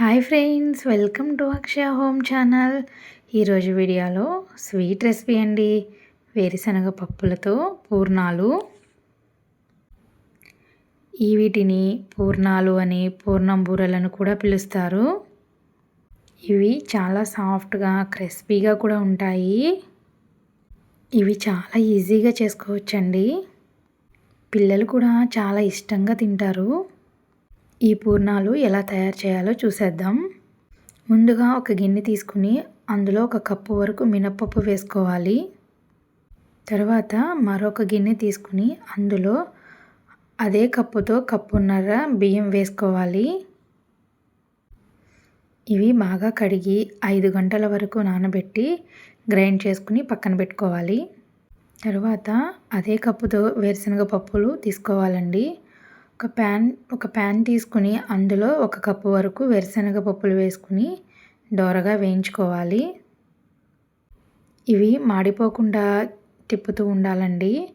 Hi friends welcome to Akshaya home channel. ఈరోజు వీడియోలో sweet recipe అండి. వేరుశనగ పప్పులతో పూర్ణాలు. ఈ వీటిని పూర్ణాలు అని పూర్ణం బూరలను కూడా పిలుస్తారు. ఇవి చాలా సాఫ్ట్గా క్రిస్పీగా కూడా ఉంటాయి. ఇవి చాలా ఈజీగా చేసుకోవచ్చండి. పిల్లలు కూడా చాలా ఇష్టంగా తింటారు. ఈ పూర్ణాలు ఎలా తయారు చేయాలో చూసేద్దాం. ముందుగా ఒక గిన్నె తీసుకుని అందులో ఒక కప్పు వరకు మినప్పప్పు వేసుకోవాలి. తర్వాత మరొక గిన్నె తీసుకుని అందులో అదే కప్పుతో కప్పున్నర బియ్యం వేసుకోవాలి. ఇవి బాగా కడిగి ఐదు గంటల వరకు నానబెట్టి గ్రైండ్ చేసుకుని పక్కన పెట్టుకోవాలి. తర్వాత అదే కప్పుతో వేరుశనగ పప్పులు తీసుకోవాలండి. ఒక ప్యాన్ ఒక ప్యాన్ తీసుకుని అందులో ఒక కప్పు వరకు వేరుశనగ పప్పులు వేసుకుని దోరగా వేయించుకోవాలి. ఇవి మాడిపోకుండా తిప్పుతూ ఉండాలండి.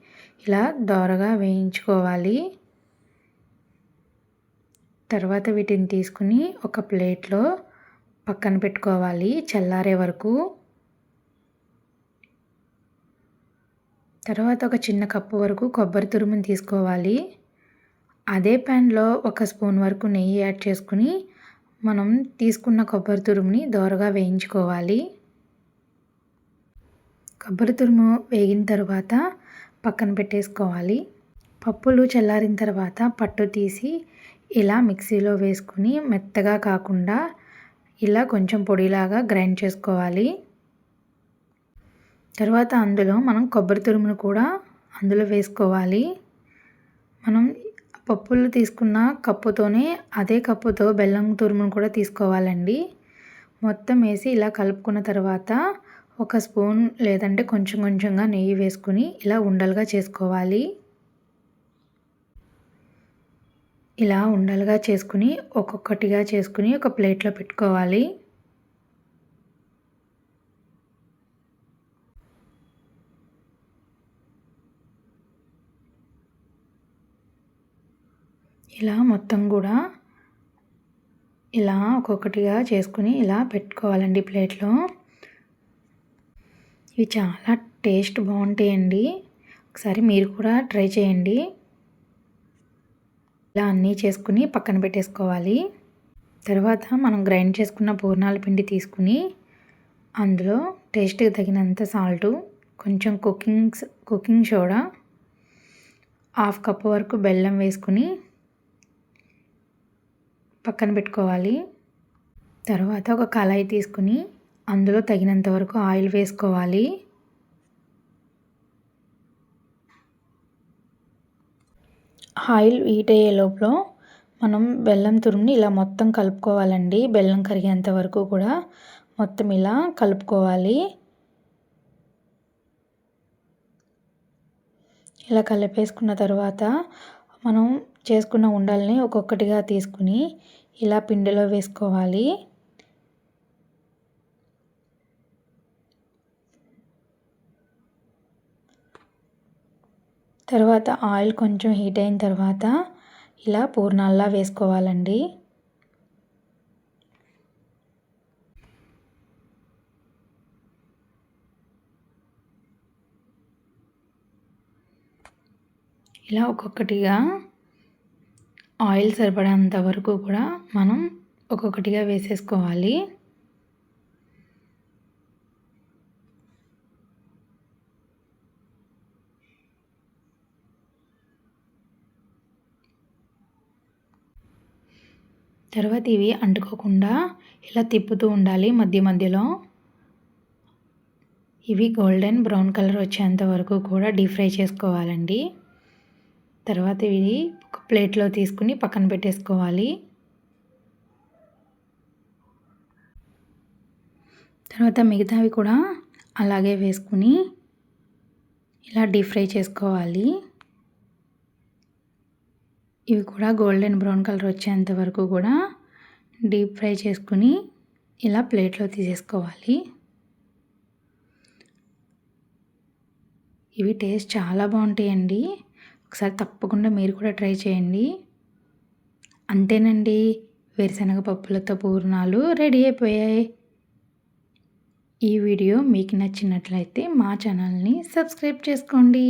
ఇలా దోరగా వేయించుకోవాలి. తర్వాత వీటిని తీసుకుని ఒక ప్లేట్లో పక్కన పెట్టుకోవాలి చల్లారే వరకు. తర్వాత ఒక చిన్న కప్పు వరకు కొబ్బరి తురుముని తీసుకోవాలి. అదే ప్యాన్లో ఒక స్పూన్ వరకు నెయ్యి యాడ్ చేసుకుని మనం తీసుకున్న కొబ్బరి తురుముని దోరగా వేయించుకోవాలి. కొబ్బరి తురుము వేగిన తర్వాత పక్కన పెట్టేసుకోవాలి. పప్పులు చల్లారిన తర్వాత పట్టు తీసి ఇలా మిక్సీలో వేసుకుని మెత్తగా కాకుండా ఇలా కొంచెం పొడిలాగా గ్రైండ్ చేసుకోవాలి. తర్వాత అందులో మనం కొబ్బరి తురుమును కూడా అందులో వేసుకోవాలి. మనం పప్పులు తీసుకున్న కప్పుతోనే అదే కప్పుతో బెల్లం తురుమును కూడా తీసుకోవాలండి. మొత్తం వేసి ఇలా కలుపుకున్న తర్వాత ఒక స్పూన్ లేదంటే కొంచెం కొంచెంగా నెయ్యి వేసుకుని ఇలా ఉండలుగా చేసుకోవాలి. ఇలా ఉండలుగా చేసుకుని ఒక్కొక్కటిగా చేసుకుని ఒక ప్లేట్లో పెట్టుకోవాలి. ఇలా మొత్తం కూడా ఇలా ఒక్కొక్కటిగా చేసుకుని ఇలా పెట్టుకోవాలండి ప్లేట్లో. ఇవి చాలా టేస్ట్ బాగుంటాయండి. ఒకసారి మీరు కూడా ట్రై చేయండి. ఇలా అన్నీ చేసుకుని పక్కన పెట్టేసుకోవాలి. తర్వాత మనం గ్రైండ్ చేసుకున్న పూర్ణాల పిండి తీసుకుని అందులో టేస్ట్కి తగినంత సాల్టు కొంచెం cooking cooking soda half cup వరకు బెల్లం వేసుకుని పక్కన పెట్టుకోవాలి. తర్వాత ఒక కళాయి తీసుకుని అందులో తగినంత వరకు ఆయిల్ వేసుకోవాలి. ఆయిల్ హీట్ అయ్యే లోపల మనం బెల్లం తురుముని ఇలా మొత్తం కలుపుకోవాలండి. బెల్లం కరిగేంత వరకు కూడా మొత్తం ఇలా కలుపుకోవాలి. ఇలా కలిపేసుకున్న తర్వాత మనం చేసుకున్న ఉండల్ని ఒక్కొక్కటిగా తీసుకుని ఇలా పిండిలో వేసుకోవాలి. తర్వాత ఆయిల్ కొంచెం హీట్ అయిన తర్వాత ఇలా పూర్ణాల్లా వేసుకోవాలండి. ఇలా ఒక్కొక్కటిగా ఆయిల్ సరిపడేంత వరకు కూడా మనం ఒక్కొక్కటిగా వేసేసుకోవాలి. తర్వాత ఇవి అంటుకోకుండా ఇలా తిప్పుతూ ఉండాలి మధ్య మధ్యలో. ఇవి గోల్డెన్ బ్రౌన్ కలర్ వచ్చేంత వరకు కూడా డీప్ ఫ్రై చేసుకోవాలండి. తర్వాత ఇవి ఒక ప్లేట్లో తీసుకుని పక్కన పెట్టేసుకోవాలి. తర్వాత మిగతావి కూడా అలాగే వేసుకుని ఇలా డీప్ ఫ్రై చేసుకోవాలి. ఇవి కూడా గోల్డెన్ బ్రౌన్ కలర్ వచ్చేంత వరకు కూడా డీప్ ఫ్రై చేసుకుని ఇలా ప్లేట్లో తీసేసుకోవాలి. ఇవి టేస్ట్ చాలా బాగుంటాయండి. ఒకసారి తప్పకుండా మీరు కూడా ట్రై చేయండి. అంతేనండి. వేరుశనగ పప్పులతో పూర్ణాలు రెడీ అయిపోయాయి. ఈ వీడియో మీకు నచ్చినట్లయితే మా ఛానల్ని సబ్స్క్రైబ్ చేసుకోండి.